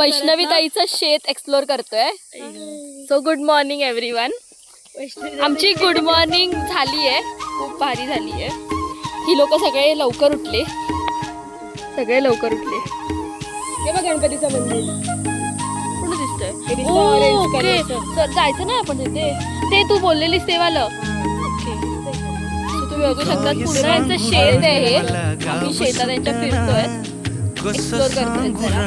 वैष्णवी ताईचं शेत एक्सप्लोर करतोय. So good morning everyone आमची गुड मॉर्निंग झाली आहे खूप भारी झाली आहे ही लोक सगळे लवकर उठले. सगळे लवकर उठले. हे बघ गणपतीचं मंदिर. पूर्ण दिसतंय? दिसतं ओ, orange ओके. कलरचं. चल, जायचं ना आपण तिथे ते तू बोललेलीस ते वालं ओके So तुम्ही बघू शकता पूर्ण यांचं शेत आहे. हे आम्ही शेतात यांच्या फिरतोय. एक्सप्लोर करतोय जरा.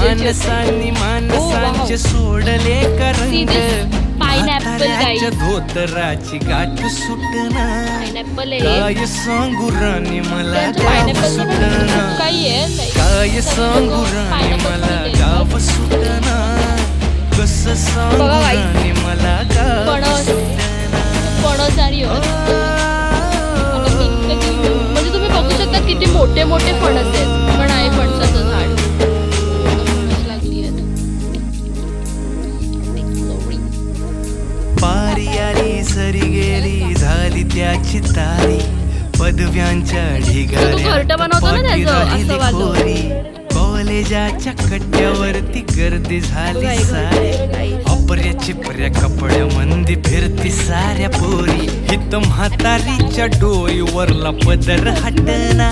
माणसांनी Oh, माणसांचे सोडले म्हाताऱ्याच्या guys. धोतराची गाठ सुटना पायनॅपल आहे. काय सांगू राणी मला गाव काही. काय सांगू राणी Pineapple मला. गाव सुटना कसं सांगू बघा बाई. राणी मला गाव हो. म्हणजे तुम्ही बघू शकता किती मोठे मोठे फणस आहेत. पण आहे फणसाचं झाड. सरी गेली झाली त्याची तारी. पदव्यांच्या वाजव. कॉलेजाच्या कट्ट्यावरती गर्दी झाली सारी. अपर्या चिपऱ्या कपड्या मंदी फिरती साऱ्या पोरी. हित म्हातारीच्या डोईवरला पदर हटना.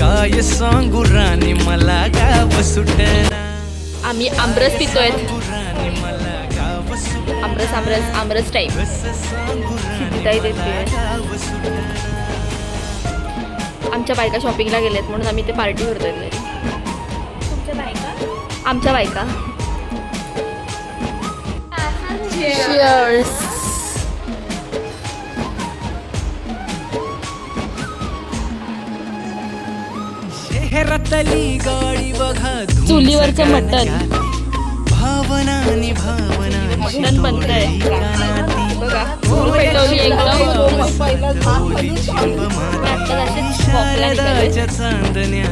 काय सांगू राणी मला गाव सुटना. आम्ही आमरस पितोय. आमरस आमरस आमरस टाईप कसं सांगू राणी ताई मला देते. आमच्या बायका शॉपिंगला गेलेत म्हणून आम्ही ते पार्टी करतोय आमच्या बायका. चुलीवरचं मटण. भावना आणि भावना मटण बनतंय.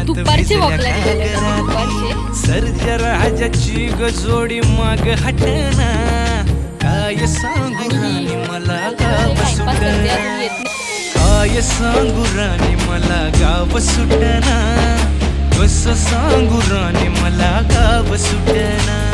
दुपारची सर्ज राजाची ग जोडी माग हटना. काय सांगू राणी मला गाव सुटना. काय सांगू राणी मला गाव सुटना. कसं सांगू राणी मला गाव सुटना.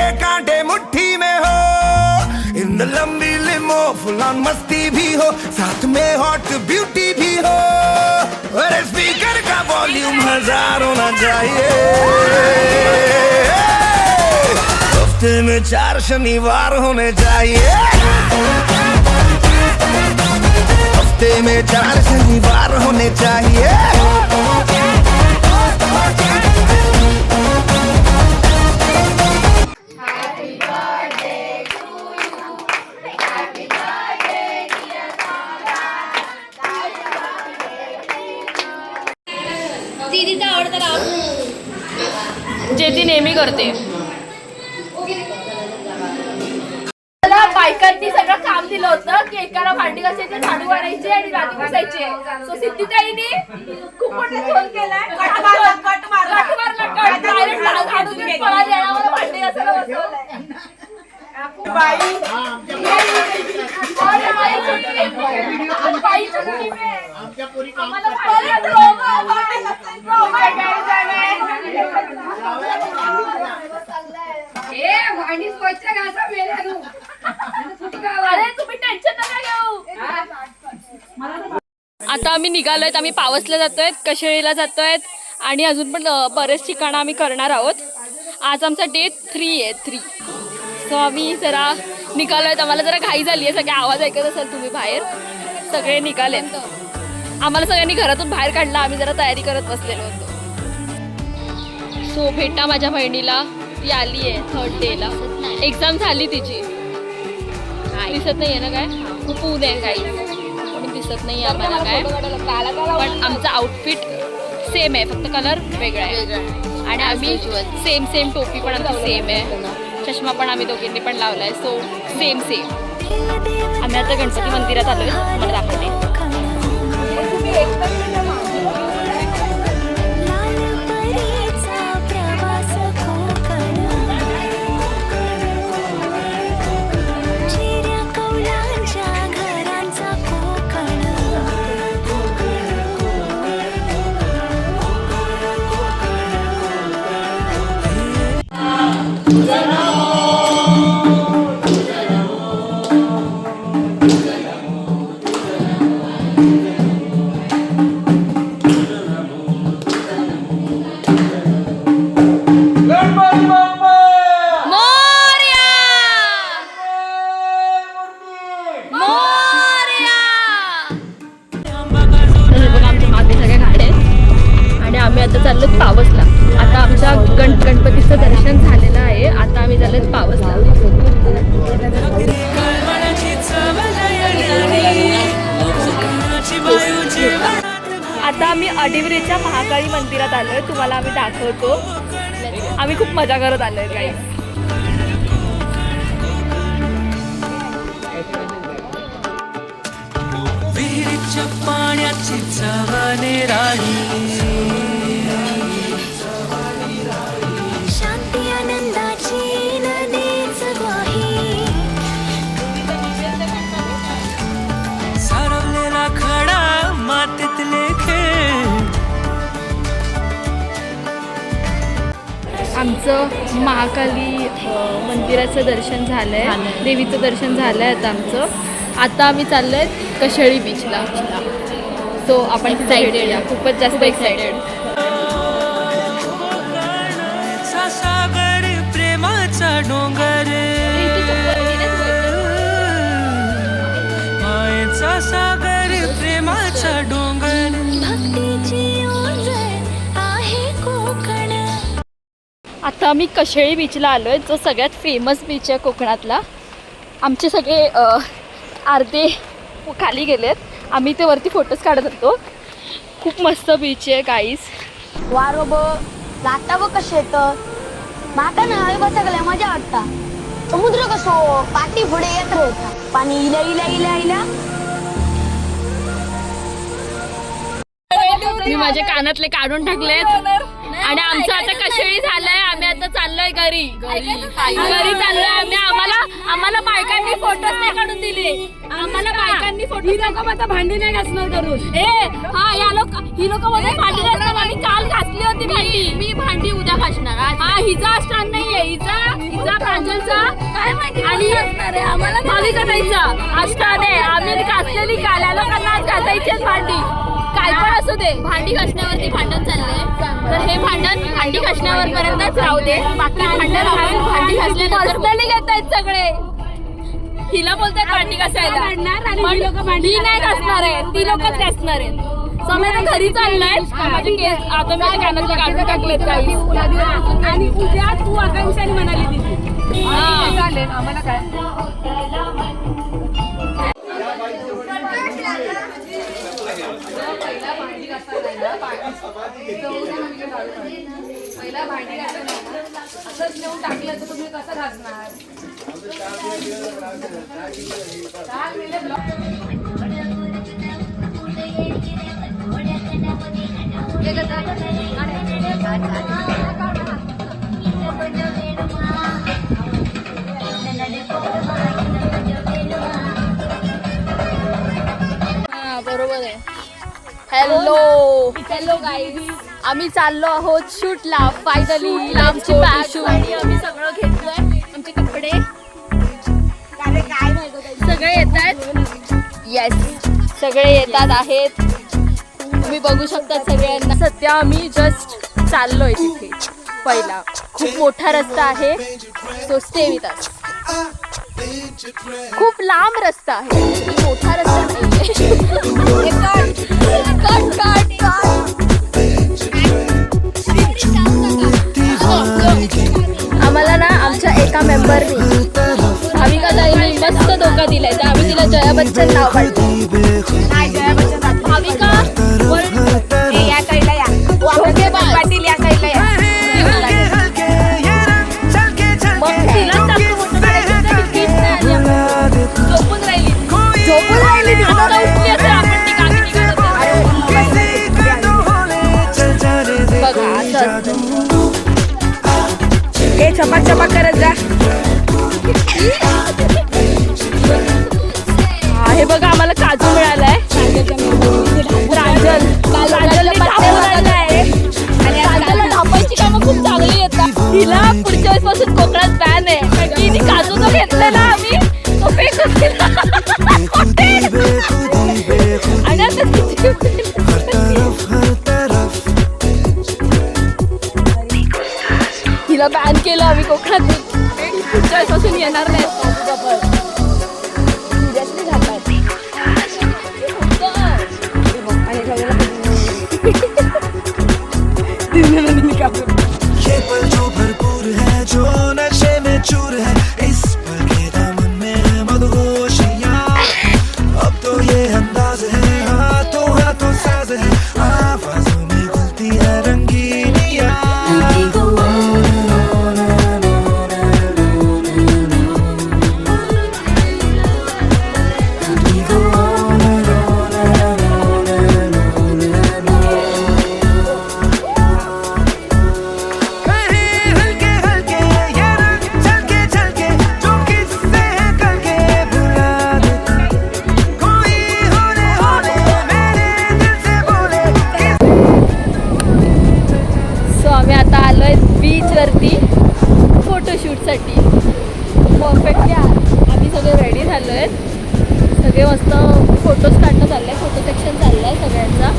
फुल ऑन मस्ती भी हो, साथ में हॉट ब्यूटी भी हो। और स्पीकर का वॉल्यूम हज़ार होना चाहिए हफ़्ते में चार शनिवार होने चाहिए हफ़्ते में चार शनिवार होने चाहिए बसायचे सो सिद्धीताईने खूप मोठा झोल केलाय. कट मारला कट मारला कट मारला कट डायरेक्ट झाडू घेऊन पळाली आणि आम्हाला भांडी घासायला बसवलंय. बाई. अरे बाई चुटकी. बाई. चुटकी में. आम्हाला परत रोगं, बाई. रोगं अरे तुम्ही टेन्शन नका घेऊ आता आम्ही निघालोय आम्ही पावसला जातोय कशेळीला जातोय आणि अजून पण बरेच ठिकाणं आम्ही करणार आहोत. आज आमचा डे थ्री आहे थ्री सो आम्ही जरा निघालोय आम्हाला जरा घाई झाली आहे सगळे आवाज ऐकत असाल तुम्ही बाहेर. सगळे निघालेत. आम्हाला सगळ्यांनी घरातून बाहेर काढला आम्ही जरा तयारी करत बसलेलो होतो. सो भेटा माझ्या बहिणीला ती आली आहे थर्ड डेला एक्झाम झाली तिची. दिसत नाही आहे ना काय? खूप आहे काही दिसत नाही आम्हाला काय. पण आमचा आउटफिट सेम आहे. फक्त कलर वेगळा आहे. आणि आम्ही सेम सेम टोपी पण आमची सेम आहे. चष्मा पण आम्ही दोघींनी पण लावलाय सो सेम सेम आम्ही आता गणपती मंदिरात आलोय. तुम्हाला दाखवते. आता आम्ही अडिवरीच्या महाकाळी मंदिरात आलोय. तुम्हाला आम्ही दाखवतो. आम्ही खूप मजा करत आलोय काही विहिरीच्या पाण्याची चवाने राणी आमचं महाकाली मंदिराचं दर्शन झालंय. देवीचं दर्शन झालंय आता आमचं. आता आम्ही चाललोय कशेळी बीचला सो आपण एक्साइटेड खूपच जास्त एक्साइटेड चा सागर प्रेमाचा डोंगर. मायेचा सागर प्रेमाचा डोंगर. आता आम्ही कशेळी बीचला आलोय जो सगळ्यात फेमस बीच आहे कोकणातला. आमचे सगळे अर्धे खाली गेलेत. आम्ही ते वरती फोटोज काढत होतो. खूप मस्त बीच आहे गाईस वारो ब जाता व कसे येत माका ना हवे बसगल्या मजा वाटता. समुद्र कसो पाठी पुढे येत राहता पाणी इला इला इला इला. मी माझे कानातले काढून टाकलेत. आणि आमचं आता कशेळी झालंय आम्ही आता चाललोय घरी. घरी चाललोय आम्ही. आम्हाला आम्हाला बायकांनी फोटोच नाही काढून दिले. आम्हाला बायकांनी फोटो आता भांडी नाही घासणार करून ए हा या लोक ही लोक मध्ये भांडी घासणार आम्ही काल घासली होती भांडी. मी भांडी उद्या घासणार हा हिचा स्टँड नाहीये. हिचा हिचा प्रांजलचा काय माहिती आणि आम्हाला अष्टान आहे आम्ही घासलेली काल. या लोकांना घासायची भांडी. काय पण असू दे. भांडी घासण्यावरती भांडण चाललंय. तर हे भांडण भांडी घासण्यावर पर्यंतच राहू दे. बाकी भांडण आपण भांडी घासल्यानंतर घेत आहेत सगळे. हिला बोलतात भांडी घासायला. ही नाही घासणार आहे. ती लोकच घासणार आम्ही आता घरी चाललोय. माझे केस आता मी कानातले काढून टाकलेत काही आणि उद्या तू आकांक्षाने म्हणाली चालेल. आम्हाला काय? असंच नेऊन टाकलं तर तुम्ही कसं घासणार हा बरोबर आहे. हॅलो हॅलो गाईज आम्ही चाललो आहोत शूटला फायनली आमची बॅग आणि आम्ही सगळं घेतलंय आमचे कपडे. सगळे येत आहेत? येस सगळे येतात आहेत. तुम्ही बघू शकता सगळ्यांना. सध्या आम्ही जस्ट चाललोय तिथे. पहिला. खूप मोठा रस्ता आहे. सो स्टे विथ अस खूप लांब रस्ता आहे. मोठा रस्ता एका मेंबरनी भाविका ताईने मस्त धोका दिलाय. तर आम्ही तिला जया बच्चन नाव पाहिजे भाविका आता तिची- तिला बॅन केलं आम्ही कोकणात. पुढच्या वेळेपासून येणार नाही. फोटोशूटसाठी परफेक्टली आम्ही सगळे रेडी झालो आहेत सगळे मस्त फोटोज काढणं चाललंय. फोटो सेक्शन चाललं आहे सगळ्यांचा.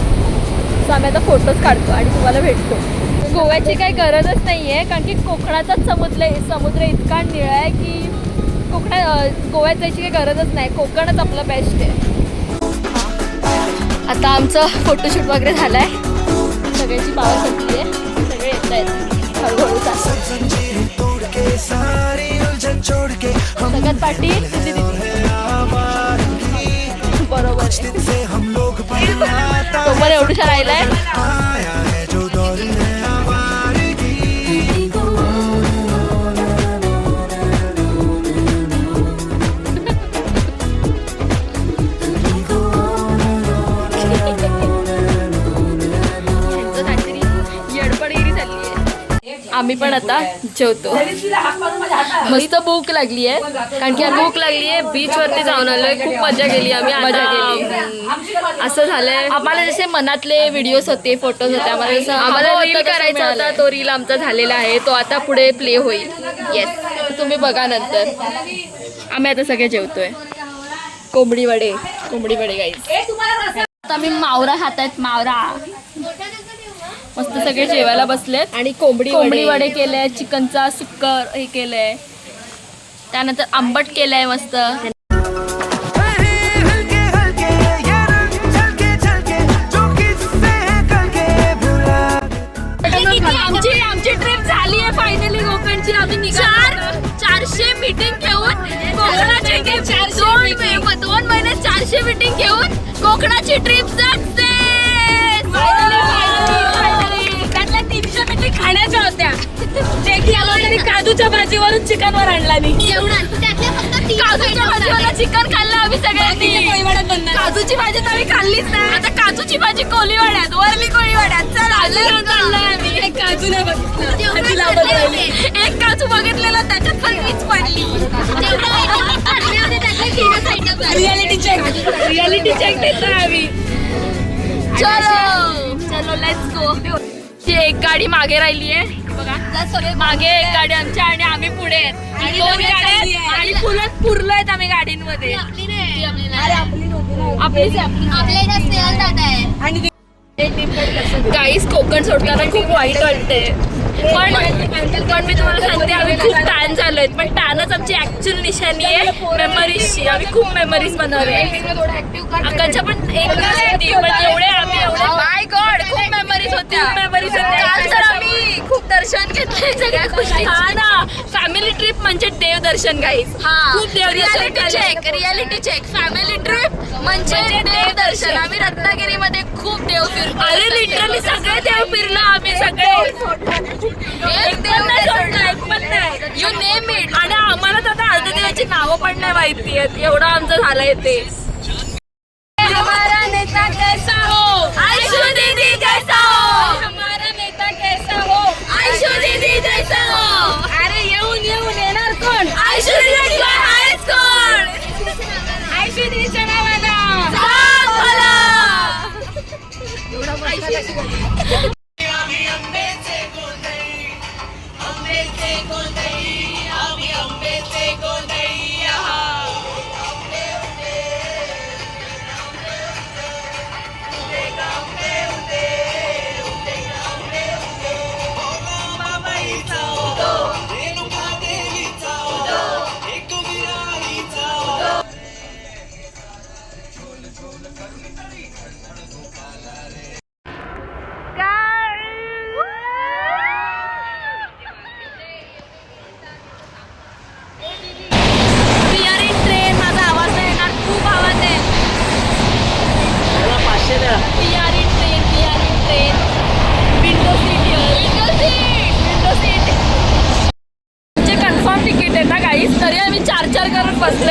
सो आम्ही आता फोटोज काढतो आणि तुम्हाला भेटतो. गोव्याची काही गरजच नाही आहे कारण की कोकणाचाच समुद्र समुद्र इतका निळा आहे की कोकणात गोव्यात जायची काही गरजच नाही. कोकणच आपलं बेस्ट आहे. आता आमचं फोटोशूट वगैरे झालंय. सगळ्यांची पावर संपली आहे. सगळे येत आहेत हळूहळू चालतं सारी उलझन छोड़ के हम है आवारगी बरोबर आहे. हम लोग तो पण एवढूशा राहिलाय आया। आम्ही पण आता जेवतो. मस्त भूक लागली आहे. कारण की भूक लागली आहे. बीच वरती जाऊन आलोय. खूप मजा केली आम्ही. मजा केली. असं झालंय. आम्हाला जसे मनातले व्हिडिओज होते फोटोज होते आम्हाला जसं आम्हाला रील करायचा होता. तो रील आमचा झालेला आहे. तो आता पुढे प्ले होईल. येस तुम्ही बघा नंतर. आम्ही आता सगळे जेवतोय. कोंबडी वडे कोंबडी वडे गाईस आता आम्ही मावरा खात आहेत मावरा. मस्त सगळे जेवायला बसलेत. आणि कोंबडी कोंबडी वडे केले चिकनचा सुक्कर हे केलंय. त्यानंतर आंबट केलंय मस्त. है आमची आमची ट्रिप झाली आहे फायनली कोकणची आम्ही चार चारशे मीटिंग घेऊन कोकणाची ट्रिप दोन महिन्यात चारशे मीटिंग घेऊन कोकणाची ट्रिप सक्सेस खाण्याच्या होत्या. जे की आम्हाला काजूच्या भाजीवरून चिकन वर आणला नाही काजूच्या भाजीवाला चिकन खाल्लं आम्ही सगळ्यांनी काजूची भाजी तर आम्ही खाल्लीच नाही. आता काजूची भाजी कोलीवाड्यात वरली कोळीवाड्यात. चल आम्ही. एक काजू नाही बघितलं. एक काजू बघितलेला त्याच्यात पण मीच पडली. रियालिटी चेक रियालिटी चेक देतोय आम्ही. चलो. चलो लेट्स गो ती एक गाडी मागे राहिली आहे. बघा. मागे एक गाडी आमच्या आणि आम्ही पुढे आहेत. आणि दोन गाड्या आहेत आणि फुलत पुरलो आहेत आम्ही गाडींमध्ये. आपलीच आहे गाईस कोकण सोडताना खूप वाईट वाटते पण पण मी तुम्हाला सांगते आम्ही खूप टॅन झालोय. पण टॅनच आमची ऍक्च्युअल निशाणी आहे. मेमरीजची आम्ही खूप मेमरीज बनवले. अक्काच्या पण एक दिवस होती पण एवढे माय गॉड खूप मेमरीज होत्या. मेमरीज होत्या. काल तर आम्ही खूप दर्शन घेतले सगळ्या गोष्टी हा ना फॅमिली ट्रिप म्हणजे डे देवदर्शन गाईज खूप देवदर्शन reality check reality check family trip म्हणजे देवदर्शन. आम्ही रत्नागिरीमध्ये खूप देव फिरतो अरे लिटरली सगळे देव फिरलो आम्ही सगळे. एक देव नाही सोडला एक पण नाही. यू नेम इट आणि आम्हाला तर आता अर्ध्या देवाची नावं पण नाही माहिती आहेत. एवढं आमचं झालंय ते. 看这个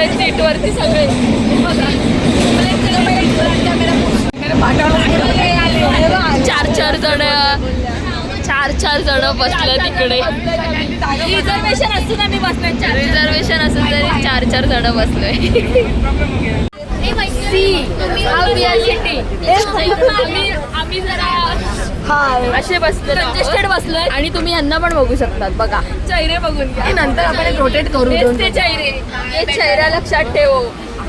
बसलोय सीट वरती सगळे चार चार जण. चार चार जण बसले तिकडे. रिझर्वेशन असून आम्ही बसलोय. रिझर्वेशन असून तरी चार चार जण बसलोय. सी. आम्ही आम्ही जरा असे बसलो कंजेस्टेड बसलोय. आणि तुम्ही यांना पण बघू शकतात बघा. चेहरे बघून घ्या. नंतर आपण एक रोटेट करू ते चेहरे. हे चेहरा लक्षात ठेव.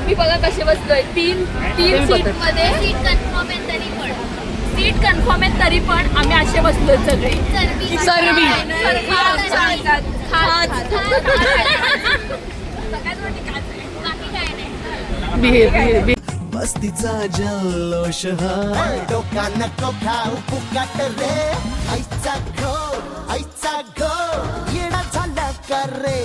मी बघा कसे बसलोय. तीन तीन सीटमध्ये सीट कन्फर्म आहे तरी पण. सीट कन्फर्म आहे तरी पण आम्ही असे बसलोय सगळे. चरबी. चरबी. बाकी काय नाही. मस्तीचा जल्लोष हा डोका नको खाऊ फुकाट रे. आईचा घो आईचा घो येणा झाला का रे?